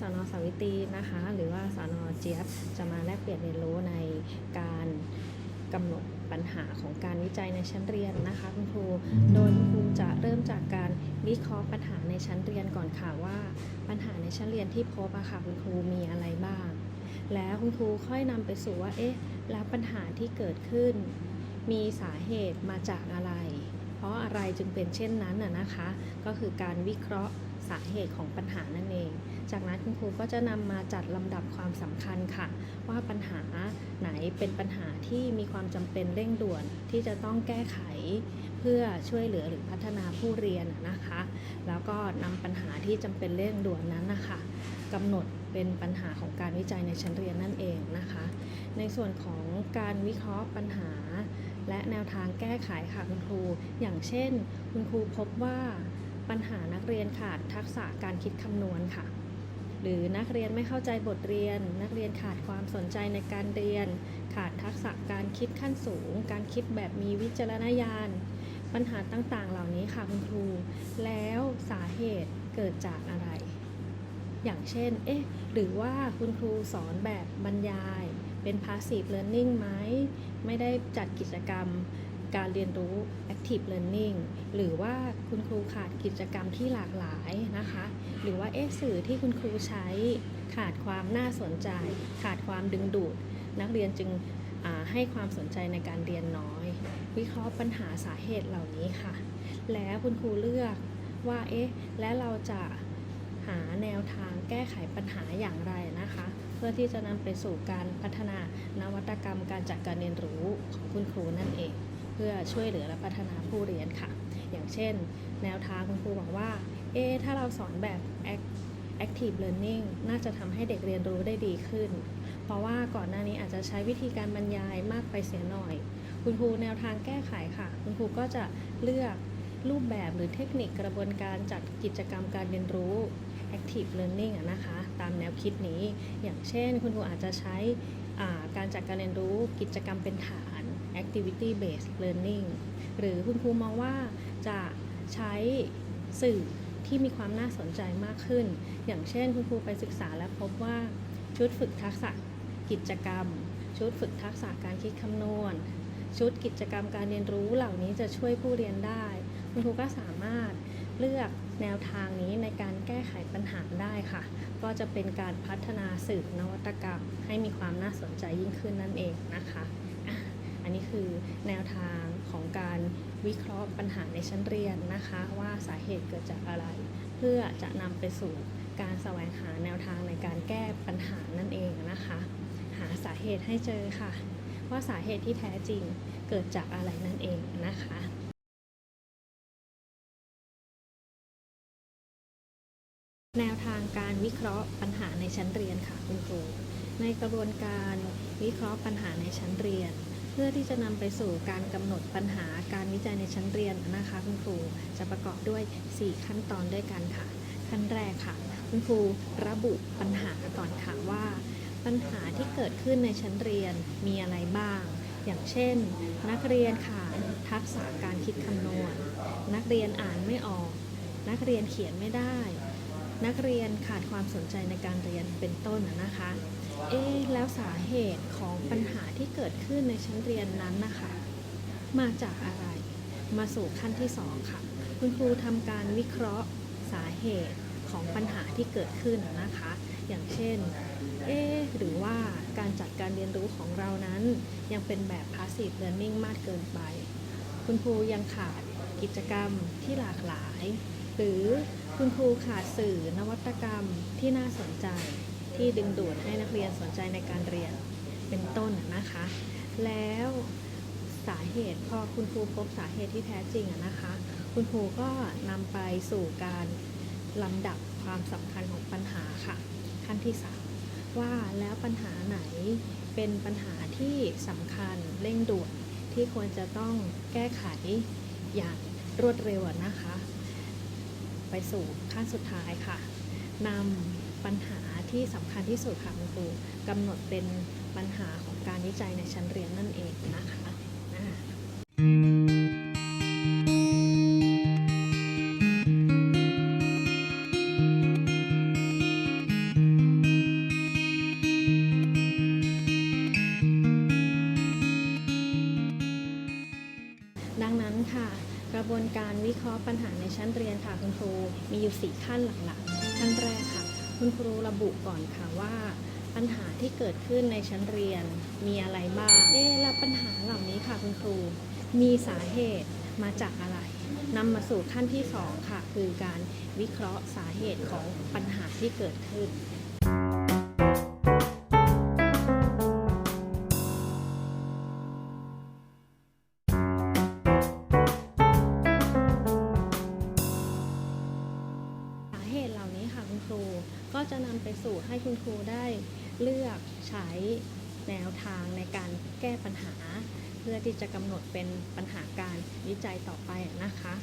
สอนอสวิตีนะคะ หรือว่าสอนอเจี๊ยบจะมาแลกเปลี่ยนเรียนรู้ในการกำหนดปัญหาของการวิจัยในชั้นเรียนนะคะคุณครู โดยคุณครูจะเริ่มจากการวิเคราะห์ปัญหาในชั้นเรียนก่อนค่ะว่า ปัญหาในชั้นเรียนที่พบอะค่ะคุณครูมีอะไรบ้าง แล้วคุณครูค่อยนำไปสู่ว่าเอ๊ะแล้วปัญหาที่เกิดขึ้น มีสาเหตุมาจากอะไร เพราะอะไรจึงเป็นเช่นนั้นน่ะนะคะ ก็คือการวิเคราะห์ สาเหตุของปัญหานั่นเอง จากนั้นคุณครูก็จะนำมาจัดลำดับความสำคัญค่ะ ว่าปัญหาไหนเป็นปัญหาที่มีความจำเป็นเร่งด่วนที่จะต้องแก้ไข เพื่อช่วยเหลือหรือพัฒนาผู้เรียนนะนะคะ แล้วก็นำปัญหาที่จำเป็นเร่งด่วนนั้นนะคะกำหนดเป็นปัญหาของการวิจัยในชั้นเรียนนั่นเองนะคะ ในส่วนของการวิเคราะห์ปัญหา และแนวทางแก้ไขค่ะคุณครู อย่างเช่น คุณครูพบว่า ปัญหานักเรียนขาดทักษะการคิดคำนวณค่ะ หรือนักเรียนไม่เข้าใจบทเรียน นักเรียนขาดความสนใจในการเรียน ขาดทักษะการคิดขั้นสูง การคิดแบบมีวิจารณญาณ ปัญหาต่างๆ เหล่านี้ค่ะคุณครู แล้วสาเหตุเกิดจากอะไร อย่างเช่น เอ๊ะ หรือว่าคุณครูสอนแบบบรรยาย เป็น passive learning ไหม ไม่ได้จัดกิจกรรม การเรียนรู้ active learning หรือว่าคุณครูขาดกิจกรรมที่หลากหลายนะคะ หรือว่าเอ๊สื่อที่คุณครูใช้ขาดความน่าสนใจ ขาดความดึงดูด นักเรียนจึงให้ความสนใจในการเรียนน้อย วิเคราะห์ปัญหาสาเหตุเหล่านี้ค่ะ แล้วคุณครูเลือกว่าเอ๊ะและเราจะหาแนวทางแก้ไขปัญหาอย่างไรนะคะ เพื่อที่จะนำไปสู่การพัฒนานวัตกรรมการจัดการเรียนรู้ของคุณครูนั่นเอง พื่อช่วยเหลือและพัฒนาผู้เรียนค่ะ อย่างเช่น แนวทางคุณครูบอกว่า เอ๊ถ้าเราสอนแบบ Active learning น่าจะทำให้เด็กเรียนรู้ได้ดีขึ้น เพราะว่าก่อนหน้านี้อาจจะใช้วิธีการบรรยายมากไปเสียหน่อย คุณครูแนวทางแก้ไขค่ะ คุณครูก็จะเลือกรูปแบบหรือเทคนิคกระบวนการจัดกิจกรรมการเรียนรู้ active learning นะคะ ตามแนวคิดนี้ อย่างเช่น คุณครูอาจจะใช้การจัดการเรียนรู้กิจกรรมเป็นฐาน activity based learning หรือคุณครูมองว่าจะใช้สื่อที่มีความน่าสนใจมากขึ้น อย่างเช่นคุณครูไปศึกษาและพบว่าชุดฝึกทักษะกิจกรรม ชุดฝึกทักษะการคิดคำนวณ ชุดกิจกรรมการเรียนรู้เหล่านี้จะช่วยผู้เรียนได้ คุณครูก็สามารถเลือกแนวทางนี้ในการแก้ไขปัญหาได้ค่ะ ก็จะเป็นการพัฒนาสื่อนวัตกรรม ให้มีความน่าสนใจยิ่งขึ้นนั่นเองนะคะ นนี้คือแนวทางของการวิเคราะห์ปัญหาในชั้นเรียนนะคะ ว่าสาเหตุเกิดจากอะไร เพื่อจะนำไปสู่การแสวงหาแนวทางในการแก้ปัญหานั่นเองนะคะ หาสาเหตุให้เจอค่ะ ว่าสาเหตุที่แท้จริงเกิดจากอะไรนั่นเองนะคะแนวทางการวิเคราะห์ปัญหาในชั้นเรียนค่ะคุณครู ในกระบวนการวิเคราะห์ปัญหาในชั้นเรียน พื่อที่จะนำไปสู่การกำหนดปัญหาการวิจัยในชั้นเรียนนะคะ คุณครูจะประกอบด้วย 4 ขั้นตอนด้วยกันค่ะ ขั้นแรกค่ะ คุณครูระบุปัญหาก่อนค่ะว่า ปัญหาที่เกิดขึ้นในชั้นเรียนมีอะไรบ้าง อย่างเช่น นักเรียนขาดทักษะการคิดคำนวณ นักเรียนอ่านไม่ออก นักเรียนเขียนไม่ได้ นักเรียนขาดความสนใจในการเรียนเป็นต้นนะคะ เอ๊แล้วสาเหตุของปัญหาที่เกิดขึ้นในชั้นเรียนนั้นนะคะ มาจากอะไร มาสู่ขั้นที่สองค่ะ คุณครูทำการวิเคราะห์สาเหตุของปัญหาที่เกิดขึ้นนะคะ อย่างเช่น เอ๊หรือว่าการจัดการเรียนรู้ของเรานั้น ยังเป็นแบบ passive learning มากเกินไป คุณครูยังขาดกิจกรรมที่หลากหลายหรือคุณครูขาดสื่อนวัตกรรมที่น่าสนใจ ที่ดึงดูดให้นักเรียนสนใจในการเรียนเป็นต้นนะคะ แล้วสาเหตุพอคุณครูพบสาเหตุที่แท้จริงนะคะ คุณครูก็นำไปสู่การลำดับความสำคัญของปัญหาค่ะ ขั้นที่สามว่าแล้วปัญหาไหนเป็นปัญหาที่สำคัญเร่งด่วนที่ควรจะต้องแก้ไขอย่างรวดเร็วนะคะ ไปสู่ขั้นสุดท้ายค่ะนำปัญหาที่สำคัญที่สุดค่ะคุณครูกำหนดเป็นปัญหาของการวิจัยในชั้นเรียนนั่นเองนะคะ วิเคราะห์ปัญหาในชั้นเรียนค่ะคุณครูมีอยู่ 4 ขั้นหลักๆ ขั้นแรกค่ะ คุณครูระบุก่อนค่ะว่า ปัญหาที่เกิดขึ้นในชั้นเรียนมีอะไรบ้างเอ๊แล้วปัญหาเหล่านี้ค่ะคุณครู มีสาเหตุมาจากอะไรนำมาสู่ขั้นที่ 2 ค่ะ คือการวิเคราะห์สาเหตุของปัญหาที่เกิดขึ้นำไปสู่ให้คุณครูได้เลือกใช้แนวทางในการแก้ปัญหา เพื่อที่จะกำหนดเป็นปัญหาการวิจัยต่อไปนะคะ